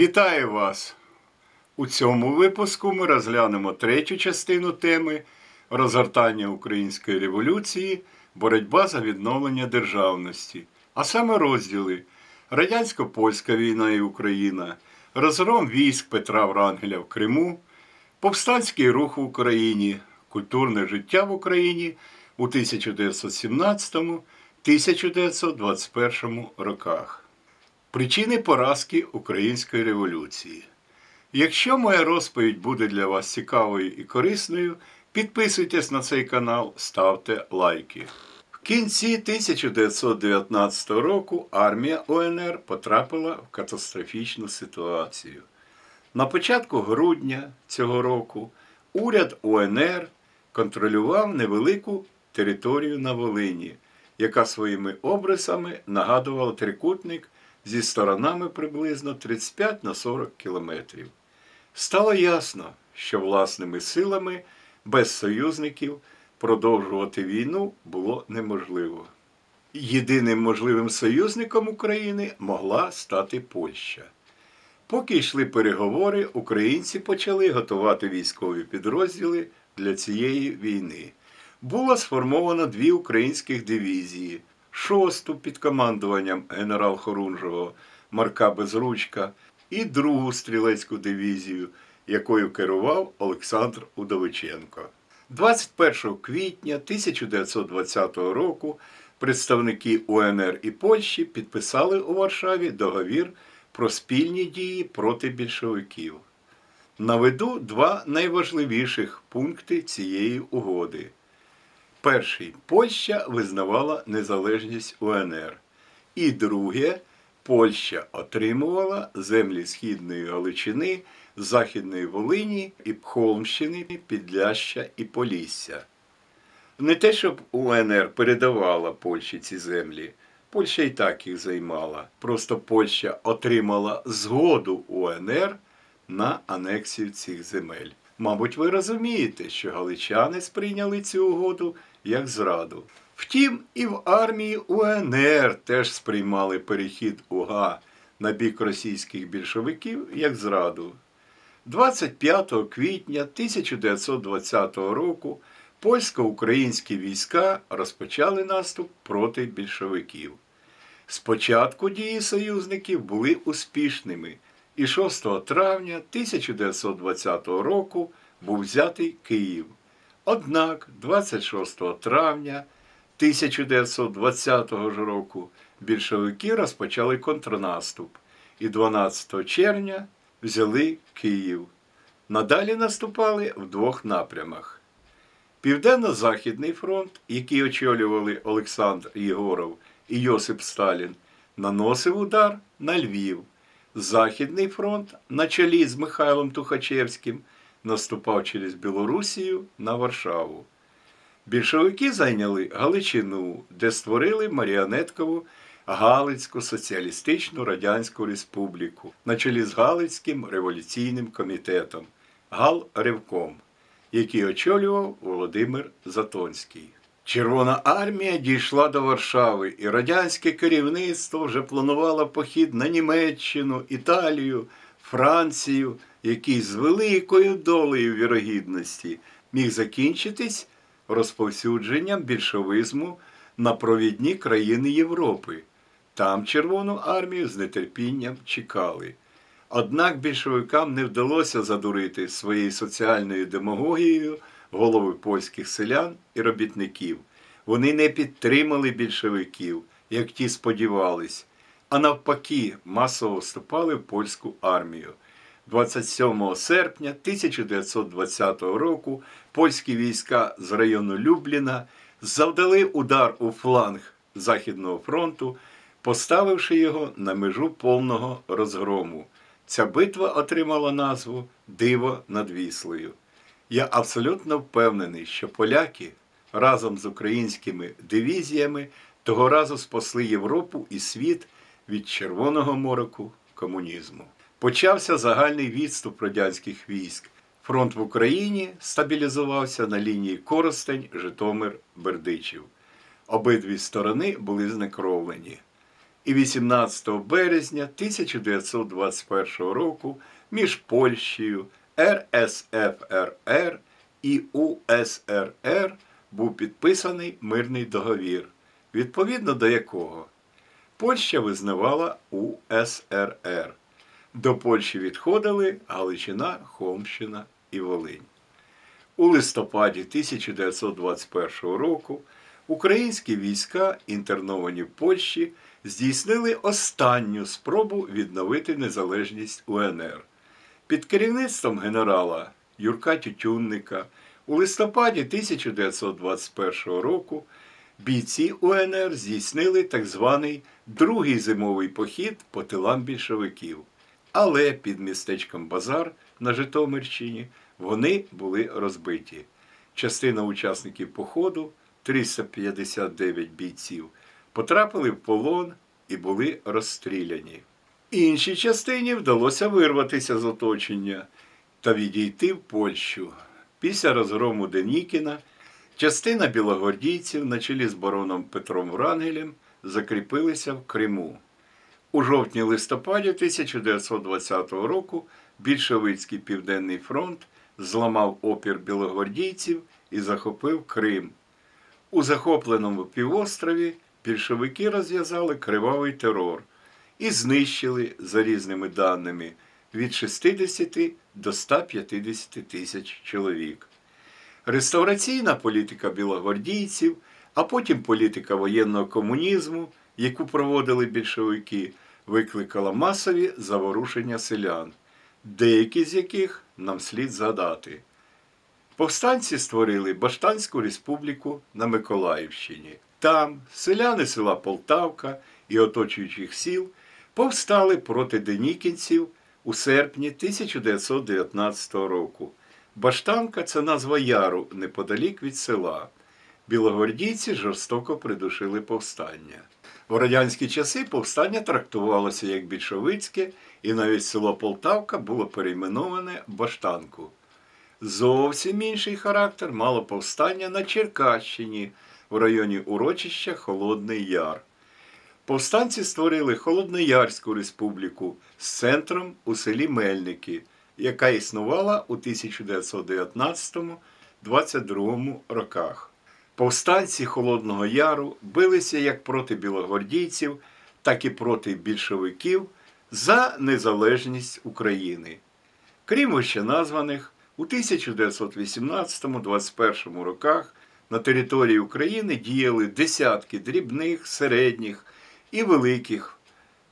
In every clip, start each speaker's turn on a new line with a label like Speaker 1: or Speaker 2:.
Speaker 1: Вітаю вас! У цьому випуску ми розглянемо третю частину теми розгортання української революції, боротьба за відновлення державності, а саме розділи Радянсько-Польська війна і Україна, розгром військ Петра Врангеля в Криму, повстанський рух в Україні, культурне життя в Україні у 1917-1921 роках. Причини поразки Української революції. Якщо моя розповідь буде для вас цікавою і корисною, підписуйтесь на цей канал, ставте лайки. В кінці 1919 року армія УНР потрапила в катастрофічну ситуацію. На початку грудня цього року уряд УНР контролював невелику територію на Волині, яка своїми обрисами нагадувала трикутник зі сторонами приблизно 35 на 40 кілометрів. Стало ясно, що власними силами без союзників продовжувати війну було неможливо. Єдиним можливим союзником України могла стати Польща. Поки йшли переговори, українці почали готувати військові підрозділи для цієї війни. Було сформовано дві українських дивізії: шосту під командуванням генерал Хорунжого Марка Безручка і другу стрілецьку дивізію, якою керував Олександр Удовиченко. 21 квітня 1920 року представники УНР і Польщі підписали у Варшаві договір про спільні дії проти більшовиків. Наведу два найважливіших пункти цієї угоди. Перший Польща визнавала незалежність УНР. І друге, Польща отримувала землі Східної Галичини, Західної Волині і Холмщини, Підляща і Полісся. Не те, щоб УНР передавала Польщі ці землі. Польща і так їх займала. Просто Польща отримала згоду УНР на анексію цих земель. Мабуть, ви розумієте, що галичани сприйняли цю угоду як зраду. Втім, і в армії УНР теж сприймали перехід УГА на бік російських більшовиків як зраду. 25 квітня 1920 року польсько-українські війська розпочали наступ проти більшовиків. Спочатку дії союзників були успішними, і 6 травня 1920 року був взятий Київ. Однак 26 травня 1920 року більшовики розпочали контрнаступ і 12 червня взяли Київ. Надалі наступали в двох напрямах. Південно-Західний фронт, який очолювали Олександр Єгоров і Йосип Сталін, наносив удар на Львів. Західний фронт на чолі з Михайлом Тухачевським наступав через Білорусію на Варшаву. Більшовики зайняли Галичину, де створили маріонеткову Галицьку соціалістичну радянську республіку на чолі з Галицьким революційним комітетом Гал-Ревком, який очолював Володимир Затонський. Червона армія дійшла до Варшави, і радянське керівництво вже планувало похід на Німеччину, Італію, Францію, який з великою долею вірогідності міг закінчитись розповсюдженням більшовизму на провідні країни Європи. Там Червону армію з нетерпінням чекали. Однак більшовикам не вдалося задурити своєю соціальною демагогією голови польських селян і робітників. Вони не підтримали більшовиків, як ті сподівались, а навпаки, масово вступали в польську армію. 27 серпня 1920 року польські війська з району Любліна завдали удар у фланг Західного фронту, поставивши його на межу повного розгрому. Ця битва отримала назву Диво над Віслею. Я абсолютно впевнений, що поляки разом з українськими дивізіями того разу спасли Європу і світ від червоного мороку комунізму. Почався загальний відступ радянських військ. Фронт в Україні стабілізувався на лінії Коростень, Житомир, Бердичів. Обидві сторони були знекровлені. і 18 березня 1921 року між Польщею, РСФРР і УСРР був підписаний мирний договір, відповідно до якого Польща визнавала УСРР. До Польщі відходили Галичина, Холмщина і Волинь. У листопаді 1921 року українські війська, інтерновані в Польщі, здійснили останню спробу відновити незалежність УНР. Під керівництвом генерала Юрка Тютюнника у листопаді 1921 року бійці УНР здійснили так званий другий зимовий похід по тилам більшовиків. Але під містечком Базар на Житомирщині вони були розбиті. Частина учасників походу, 359 бійців, потрапили в полон і були розстріляні. Іншій частині вдалося вирватися з оточення та відійти в Польщу. Після розгрому Денікіна частина білогвардійців на чолі з бароном Петром Врангелем закріпилися в Криму. У жовтні-листопаді 1920 року більшовицький Південний фронт зламав опір білогвардійців і захопив Крим. У захопленому півострові більшовики розв'язали кривавий терор і знищили, за різними даними, від 60 до 150 тисяч чоловік. Реставраційна політика білогвардійців, а потім політика воєнного комунізму, яку проводили більшовики, викликала масові заворушення селян, деякі з яких нам слід згадати. Повстанці створили Баштанську республіку на Миколаївщині. Там селяни села Полтавка і оточуючих сіл повстали проти денікінців у серпні 1919 року. Баштанка це назва яру неподалік від села. Білогвардійці жорстоко придушили повстання. В радянські часи повстання трактувалося як більшовицьке, і навіть село Полтавка було перейменоване Баштанку. Зовсім інший характер мало повстання на Черкащині в районі урочища Холодний Яр. Повстанці створили Холодноярську республіку з центром у селі Мельники, яка існувала у 1919-22 роках. Повстанці Холодного Яру билися як проти білогвардійців, так і проти більшовиків за незалежність України. Крім вищеназваних, у 1918-21 роках на території України діяли десятки дрібних, середніх і великих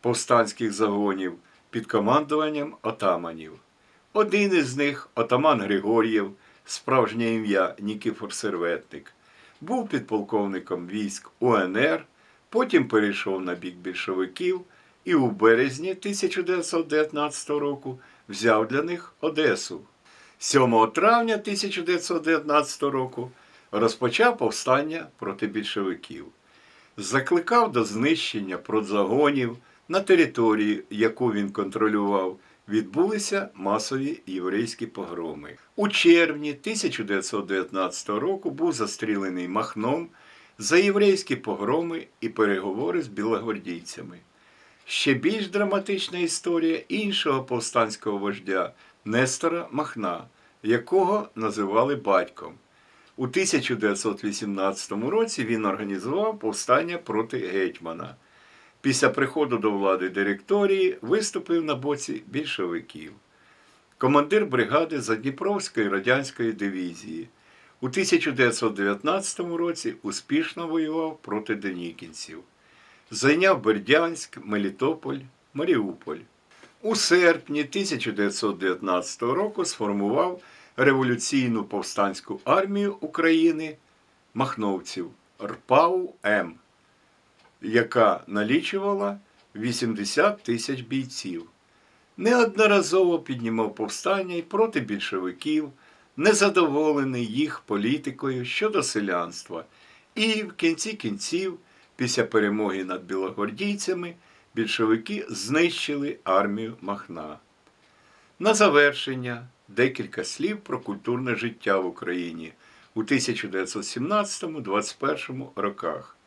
Speaker 1: повстанських загонів під командуванням отаманів. Один із них, отаман Григор'єв, справжнє ім'я Нікіфор Серветник, був підполковником військ УНР, потім перейшов на бік більшовиків і у березні 1919 року взяв для них Одесу. 7 травня 1919 року розпочав повстання проти більшовиків, закликав до знищення продзагонів на території, яку він контролював, відбулися масові єврейські погроми. У червні 1919 року був застрілений Махном за єврейські погроми і переговори з білогвардійцями. Ще більш драматична історія іншого повстанського вождя Нестора Махна, якого називали батьком. У 1918 році він організував повстання проти гетьмана. Після приходу до влади директорії виступив на боці більшовиків. Командир бригади Задніпровської радянської дивізії. У 1919 році успішно воював проти денікінців. Зайняв Бердянськ, Мелітополь, Маріуполь. У серпні 1919 року сформував революційну повстанську армію України махновців РПАУ М, яка налічувала 80 тисяч бійців. Неодноразово піднімав повстання і проти більшовиків, незадоволений їх політикою щодо селянства. І в кінці кінців, після перемоги над білогвардійцями, більшовики знищили армію Махна. На завершення декілька слів про культурне життя в Україні у 1917-21 роках.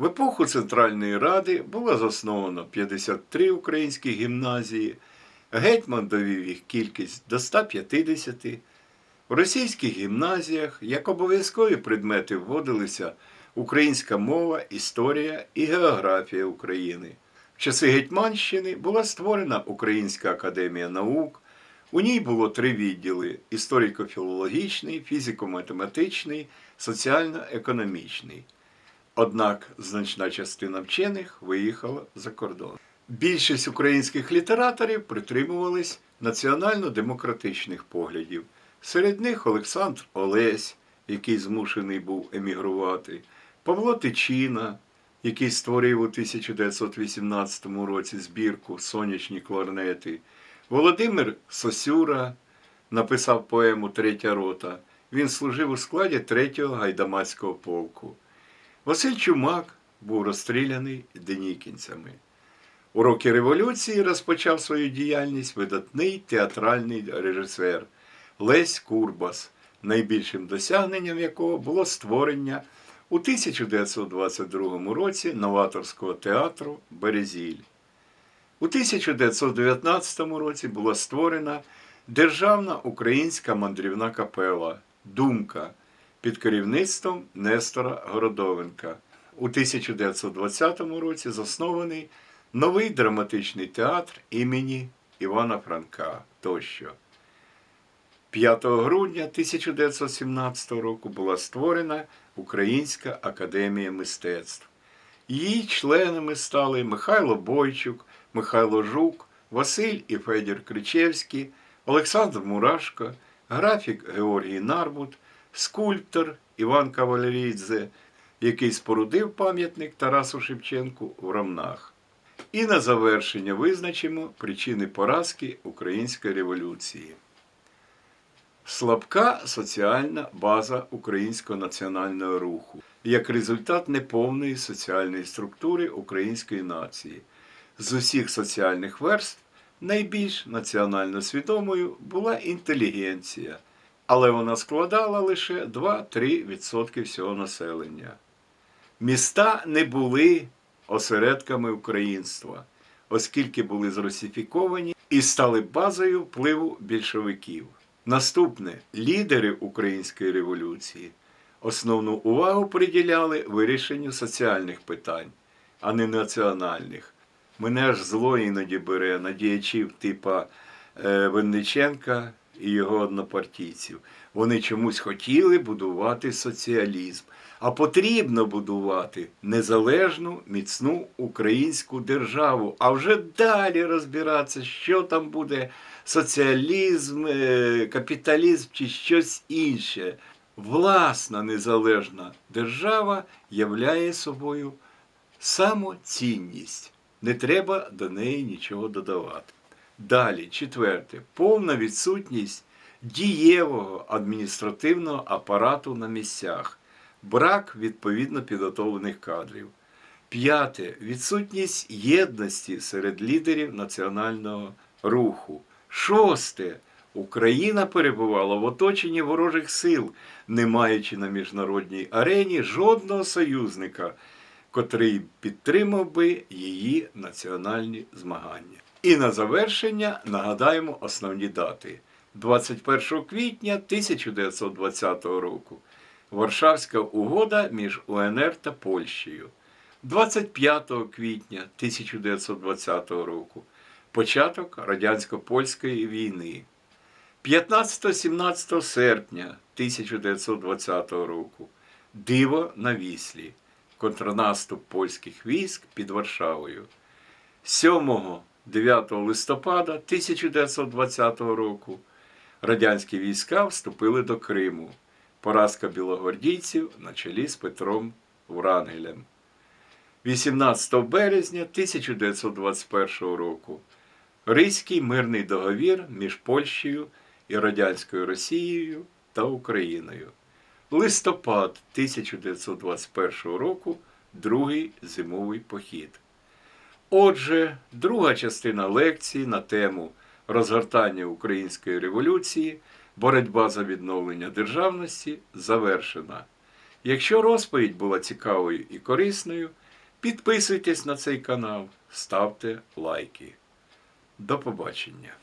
Speaker 1: В епоху Центральної Ради було засновано 53 українські гімназії, гетьман довів їх кількість до 150. В російських гімназіях як обов'язкові предмети вводилися українська мова, історія і географія України. В часи Гетьманщини була створена Українська академія наук. У ній було три відділи: історико-філологічний, фізико-математичний, соціально-економічний. Однак значна частина вчених виїхала за кордон. Більшість українських літераторів притримувались національно-демократичних поглядів. Серед них Олександр Олесь, який змушений був емігрувати, Павло Тичина, який створив у 1918 році збірку Сонячні кларнети, Володимир Сосюра написав поему Третя рота. Він служив у складі 3-го гайдамацького полку. Василь Чумак був розстріляний денікінцями. У роки революції розпочав свою діяльність видатний театральний режисер Лесь Курбас, найбільшим досягненням якого було створення у 1922 році новаторського театру Березіль. У 1919 році була створена Державна українська мандрівна капела Думка під керівництвом Нестора Городовенка. У 1920 році заснований новий драматичний театр імені Івана Франка тощо. 5 грудня 1917 року була створена Українська академія мистецтв. Її членами стали Михайло Бойчук, Михайло Жук, Василь і Федір Кричевський, Олександр Мурашко, графік Георгій Нарбут, скульптор Іван Кавалерідзе, який спорудив пам'ятник Тарасу Шевченку в Ромнах. І на завершення визначимо причини поразки Української революції. Слабка соціальна база українського національного руху як результат неповної соціальної структури української нації. З усіх соціальних верств найбільш національно свідомою була інтелігенція, але вона складала лише 2-3% всього населення. Міста не були осередками українства, оскільки були зросифіковані і стали базою впливу більшовиків. Наступне лідери української революції основну увагу приділяли вирішенню соціальних питань, а не національних. Мене аж зло іноді бере на діячів типа е, Винниченка і його однопартійців. Вони чомусь хотіли будувати соціалізм, а потрібно будувати незалежну міцну українську державу, а вже далі розбиратися, що там буде соціалізм, е, капіталізм чи щось інше. Власна незалежна держава являє собою самоцінність. Не треба до неї нічого додавати. Далі, четверте, повна відсутність дієвого адміністративного апарату на місцях, брак відповідно підготовлених кадрів. П'яте відсутність єдності серед лідерів національного руху. Шосте. Україна перебувала в оточенні ворожих сил, не маючи на міжнародній арені жодного союзника, котрий підтримав би її національні змагання. І на завершення нагадаємо основні дати. 21 квітня 1920 року Варшавська угода між УНР та Польщею. 25 квітня 1920 року початок радянсько-польської війни. 15-17 серпня 1920 року Диво на Віслі. Контрнаступ польських військ під Варшавою. 7-9 листопада 1920 року радянські війська вступили до Криму. Поразка білогвардійців на чолі з Петром Врангелем. 18 березня 1921 року Ризький мирний договір між Польщею і Радянською Росією та Україною. Листопад 1921 року другий зимовий похід. Отже, друга частина лекції на тему розгортання української революції, боротьба за відновлення державності завершена. Якщо розповідь була цікавою і корисною, Підписуйтесь на цей канал, ставте лайки. До побачення!